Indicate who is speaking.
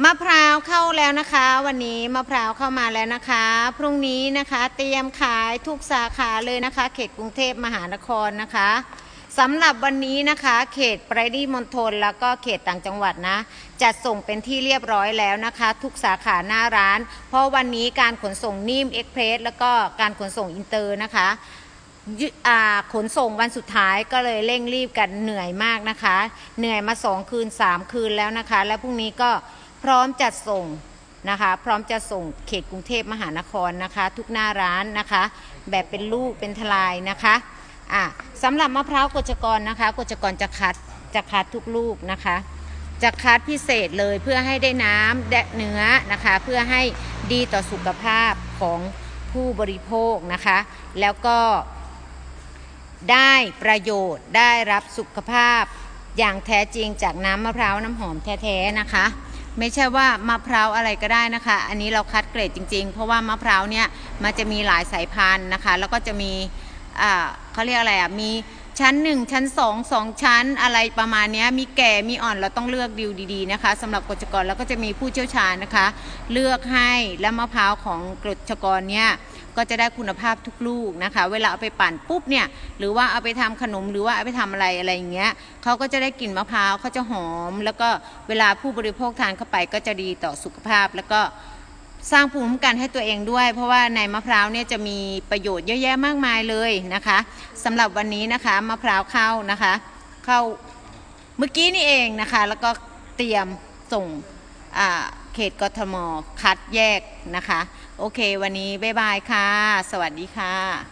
Speaker 1: มะพร้าวเข้าแล้วนะคะ วันนี้มะพร้าวเข้ามาแล้วนะคะ พรุ่งนี้นะคะ เตรียมขายทุกสาขาเลยนะคะ เขตกรุงเทพมหานครนะคะสำหรับวันนี้นะคะ เขตปริดีมณฑลแล้วก็เขตต่างจังหวัดนะจัดส่งเป็นที่เรียบร้อยแล้วนะคะ ทุกสาขาหน้าร้าน เพราะวันนี้การขนส่งนิ่มเอ็กเพรสแล้วก็การขนส่งอินเตอร์นะคะขนส่งวันสุดท้ายก็เลยเร่งรีบกันเหนื่อยมากนะคะ เหนื่อยมาสองคืนสามคืนแล้วนะคะ และพรุ่งนี้ก็ พร้อมจัดส่งนะคะ พร้อมจะส่งเขตกรุงเทพมหานครนะคะ ทุกหน้าร้านนะคะ แบบเป็นลูกเป็นทลายนะคะอะสำหรับมะพร้าวกจกรนะคะกจกรจะคัดจะคัดทุกลูกนะคะ จะคัดพิเศษเลยเพื่อให้ได้น้ำและเนื้อนะคะ เพื่อให้ดีต่อสุขภาพของผู้บริโภคนะคะ แล้วก็ได้ประโยชน์ได้รับสุขภาพอย่างแท้จริงจากน้ำมะพร้าวน้ำหอมแท้ๆนะคะ ไม่ใช่ว่ามะพร้าวอะไรก็ได้นะคะ อันนี้เราคัดเกรดจริง ๆ เพราะว่ามะพร้าวเนี่ยมันจะมีหลายสายพันธุ์นะคะ แล้วก็จะมีเขาเรียกอะไรอะมีชั้น 1 ชั้น 2 2 ชั้นอะไรประมาณนี้มีแก่มีอ่อนเราต้องเลือกดิวดีๆนะคะสำหรับกฎกรแล้วก็จะมีผู้เชี่ยวชาญนะคะ เลือกให้และมะพร้าวของกฎกรเนี่ย ก็จะได้คุณภาพทุกลูกนะคะ เวลาเอาไปปั่นปุ๊บเนี่ยหรือว่าเอาไปทำขนมหรือว่าเอาไปทำอะไรอะไรอย่างเงี้ยเขาก็จะได้กลิ่นมะพร้าวเขาจะหอม แล้วก็เวลาผู้บริโภคทานเข้าไปก็จะดีต่อสุขภาพแล้วก็สร้างภูมิคุ้มกันให้ตัวเองด้วย เพราะว่าในมะพร้าวเนี่ยจะมีประโยชน์เยอะแยะมากมายเลยนะคะสำหรับวันนี้นะคะมะพร้าวเข้านะคะ เข้าเมื่อกี้นี่เองนะคะ แล้วก็เตรียมส่งอ่าเขตกทมคัดแยกนะคะ โอเค วันนี้บ๊ายบายค่ะ สวัสดีค่ะ